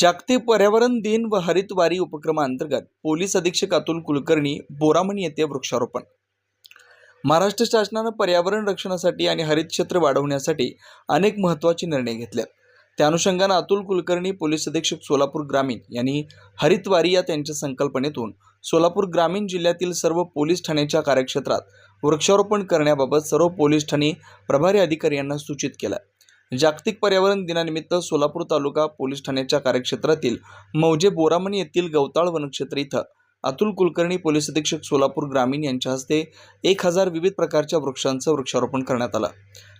जागतिक पर्यावरण दिन व हरितवारी उपक्रमाअंतर्गत पोलीस अधीक्षक अतुल कुलकर्णी बोरामणी येथे वृक्षारोपण. महाराष्ट्र शासनानं पर्यावरण रक्षणासाठी आणि हरित क्षेत्र वाढवण्यासाठी अनेक महत्त्वाचे निर्णय घेतले. त्या अनुषंगानं अतुल कुलकर्णी पोलीस अधीक्षक सोलापूर ग्रामीण यांनी हरितवारी या त्यांच्या संकल्पनेतून सोलापूर ग्रामीण जिल्ह्यातील सर्व पोलीस ठाण्याच्या कार्यक्षेत्रात वृक्षारोपण करण्याबाबत सर्व पोलीस ठाणे प्रभारी अधिकारी यांना सूचित केलं. जागतिक पर्यावरण दिनानिमित्त सोलापूर तालुका पोलीस ठाण्याच्या कार्यक्षेत्रातील मौजे बोरामणी येथील गवताळ वनक्षेत्र इथं अतुल कुलकर्णी पोलीस अधीक्षक सोलापूर ग्रामीण यांच्या हस्ते एक हजार विविध प्रकारच्या वृक्षांचं वृक्षारोपण करण्यात आलं.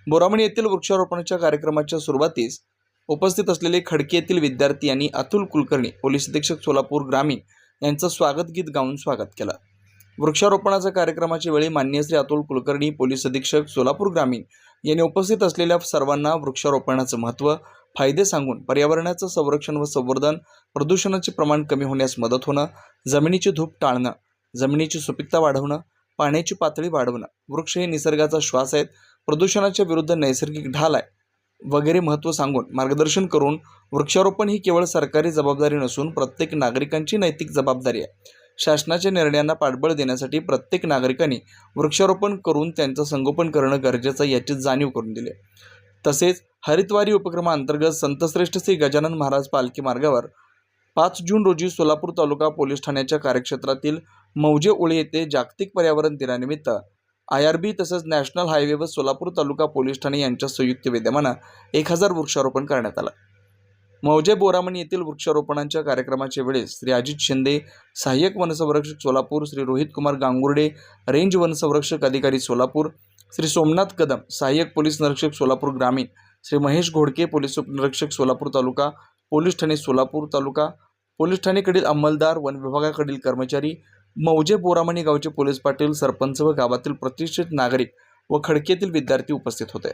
बोरामणी येथील वृक्षारोपणाच्या कार्यक्रमाच्या सुरुवातीस उपस्थित असलेले खडकी येथील विद्यार्थी यांनी अतुल कुलकर्णी पोलीस अधीक्षक सोलापूर ग्रामीण यांचं स्वागत गीत गाऊन स्वागत केलं. वृक्षारोपणाच्या कार्यक्रमाच्या वेळी मान्य श्री अतुल कुलकर्णी पोलीस अधीक्षक सोलापूर ग्रामीण यांनी उपस्थित असलेल्या सर्वांना वृक्षारोपणाचं महत्त्व फायदे सांगून पर्यावरणाचं संरक्षण व संवर्धन प्रदूषणाचे प्रमाण कमी होण्यास मदत होणं जमिनीची धूप टाळणं जमिनीची सुपीकता वाढवणं पाण्याची पातळी वाढवणं वृक्ष हे निसर्गाचा श्वास आहेत प्रदूषणाच्या विरुद्ध नैसर्गिक ढाल आहे वगैरे महत्त्व सांगून मार्गदर्शन करून वृक्षारोपण ही केवळ सरकारी जबाबदारी नसून प्रत्येक नागरिकांची नैतिक जबाबदारी आहे. शासनाच्या निर्णयांना पाठबळ देण्यासाठी प्रत्येक नागरिकांनी वृक्षारोपण करून त्यांचं संगोपन करणं गरजेचं याची जाणीव करून दिली. तसेच हरितवारी उपक्रमाअंतर्गत संतश्रेष्ठ श्री गजानन महाराज पालखी मार्गावर पाच जून रोजी सोलापूर तालुका पोलीस ठाण्याच्या कार्यक्षेत्रातील मौजे ओळी येथे जागतिक पर्यावरण दिनानिमित्त आय आर बी तसंच नॅशनल हायवे व सोलापूर तालुका पोलीस ठाणे यांच्या संयुक्त विद्यमानं एक हजार वृक्षारोपण करण्यात आलं. मौजे बोरामणी येथील वृक्षारोपणांच्या कार्यक्रमाच्या वेळेस श्री अजित शिंदे सहाय्यक वनसंरक्षक सोलापूर श्री रोहित कुमार गांगुर्डे रेंज वनसंरक्षक अधिकारी सोलापूर श्री सोमनाथ कदम सहाय्यक पोलीस निरीक्षक सोलापूर ग्रामीण श्री महेश घोडके पोलीस उपनिरीक्षक सोलापूर तालुका पोलीस ठाणे सोलापूर तालुका पोलीस ठाणेकडील अंमलदार वन विभागाकडील कर्मचारी मौजे बोरामणी गावचे पोलीस पाटील सरपंच व गावातील प्रतिष्ठित नागरिक व खडकेतील विद्यार्थी उपस्थित होते.